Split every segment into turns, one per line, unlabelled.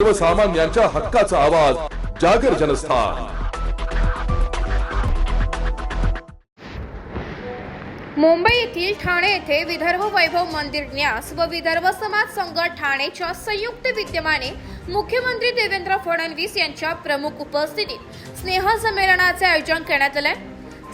सर्वसामान्यांच्या हक्काचा आवाज जागर जनस्थान.
मुंबई येथील ठाणे येथे विदर्भ वैभव मंदिर न्यास व विदर्भ समाज संघ ठाणेच्या संयुक्त विद्यमाने मुख्यमंत्री देवेंद्र फडणवीस यांच्या प्रमुख उपस्थितीत स्नेह संमेलनाचे आयोजन करण्यात आले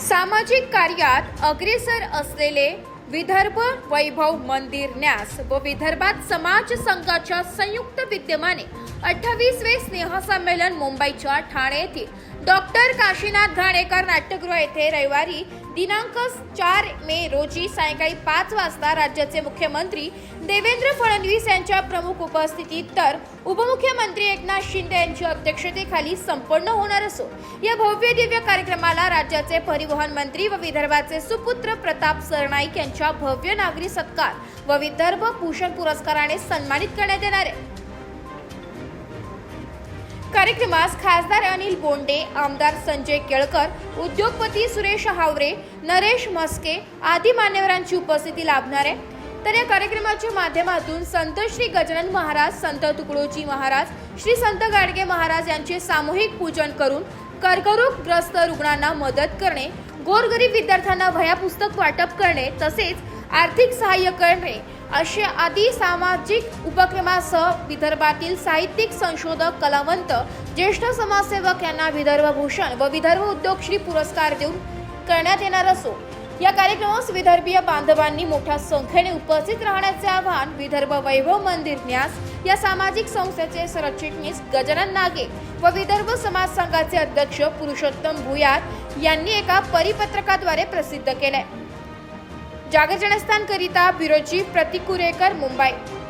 सामाजिक कार्यात अग्रेसर असलेले विदर्भ वैभव मंदिर न्यास व विदर्भात समाज संघाच्या संयुक्त विद्यमाने अठ्ठावीसवे स्नेह संमेलन मुंबईच्या ठाणे येथील डॉक्टर काशीनाथ घाणेकर नाट्यगृह येथे रविवारी दिनांक चार मे रोजी सायंकाळी पाच वाजता राज्याचे मुख्यमंत्री देवेंद्र फडणवीस यांच्या प्रमुख उपस्थितीत तर उपमुख्यमंत्री एकनाथ शिंदे यांच्या अध्यक्षतेखाली संपन्न होणार असून या भव्य दिव्य कार्यक्रमाला राज्याचे परिवहन मंत्री व विदर्भाचे सुपुत्र प्रताप सरनाईक यांच्या भव्य नागरी सत्कार व विदर्भ भूषण पुरस्काराने सन्मानित करण्यात येणार आहे. कार्यक्रमास खासदार अनिल बोंडे आमदार संजय केळकर उद्योगपती सुरेश हावरे नरेश म्हस्के आदी मान्यवरांची उपस्थिती लाभणार आहे. तर या कार्यक्रमाच्या माध्यमातून संत श्री गजानन महाराज संत तुकडोजी महाराज श्री संत गाडगे महाराज यांचे सामूहिक पूजन करून कर्करोगग्रस्त रुग्णांना मदत करणे गोरगरीब विद्यार्थ्यांना वह्या पुस्तक वाटप करणे तसेच आर्थिक सहाय्य करणे असे आदी सामाजिक उपक्रमासह विदर्भातील साहित्यिक संशोधक कलावंत ज्येष्ठ समाजसेवक यांना विदर्भ भूषण व विदर्भ उद्योगश्री पुरस्कार देऊन करण्यात येणार असो. या कार्यक्रमास विदर्भीय बांधवांनी मोठ्या संख्येने उपस्थित राहण्याचे आवाहन विदर्भ वैभव मंदिर न्यास या सामाजिक संस्थेचे सरचिटणीस गजानन नागे व विदर्भ समाज संघाचे अध्यक्ष पुरुषोत्तम भुयार यांनी एका परिपत्रकाद्वारे प्रसिद्ध केले जागर जनस्थान करिता ब्युरो चीफ प्रतीक कुरेकर मुंबई.